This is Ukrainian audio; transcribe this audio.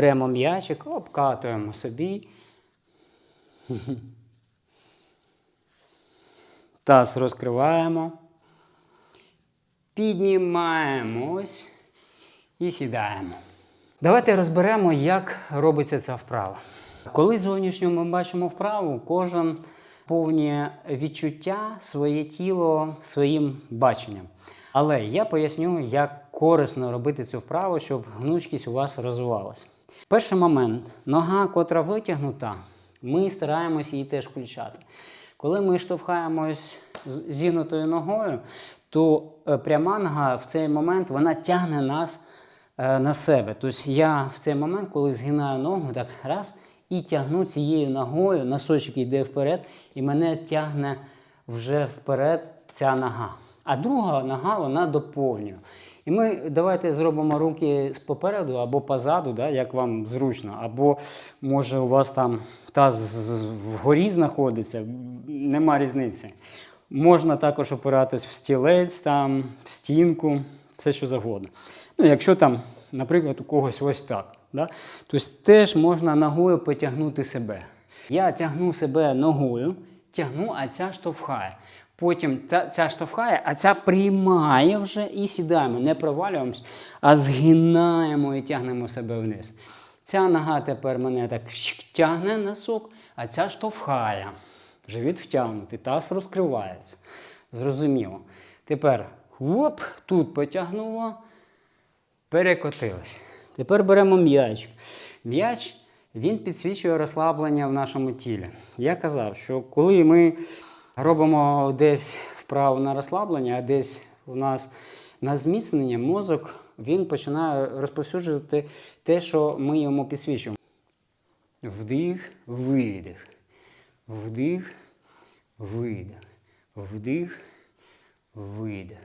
Беремо м'ячик, обкатуємо собі. Таз розкриваємо. Піднімаємось і сідаємо. Давайте розберемо, як робиться ця вправа. Коли зовнішньо ми бачимо вправу, кожен повнює відчуття, своє тіло своїм баченням. Але я поясню, як корисно робити цю вправу, щоб гнучкість у вас розвивалася. Перший момент нога, котра витягнута, ми стараємось її теж включати. Коли ми штовхаємось зігнутою ногою, то е, пряма нога в цей момент вона тягне нас е, на себе. Тобто я в цей момент, коли згинаю ногу, так раз і тягну цією ногою, носочок йде вперед, і мене тягне вже вперед ця нога. А друга нога вона доповнює. І ми давайте зробимо руки попереду або позаду, да, як вам зручно, або може у вас там таз вгорі знаходиться, нема різниці. Можна також опиратись в стілець, там, в стінку, все що завгодно. Ну, якщо там, наприклад, у когось ось так. Да? Тобто теж можна ногою потягнути себе. Я тягну себе ногою, тягну, а ця штовхає. Потім та, ця штовхає, а ця приймає вже і сідаємо. Не провалюємось, а згинаємо і тягнемо себе вниз. Ця нога тепер мене так тягне носок, а ця штовхає. Живіт втягнутий, таз розкривається. Зрозуміло. Тепер оп, тут потягнуло, перекотилось. Тепер беремо м'яч. М'яч він підсвічує розслаблення в нашому тілі. Я казав, що коли ми робимо десь вправу на розслаблення, а десь у нас на зміцнення, мозок він починає розповсюджувати те, що ми йому підсвічуємо. Вдих, видих. Вдих, видих. Вдих, видих.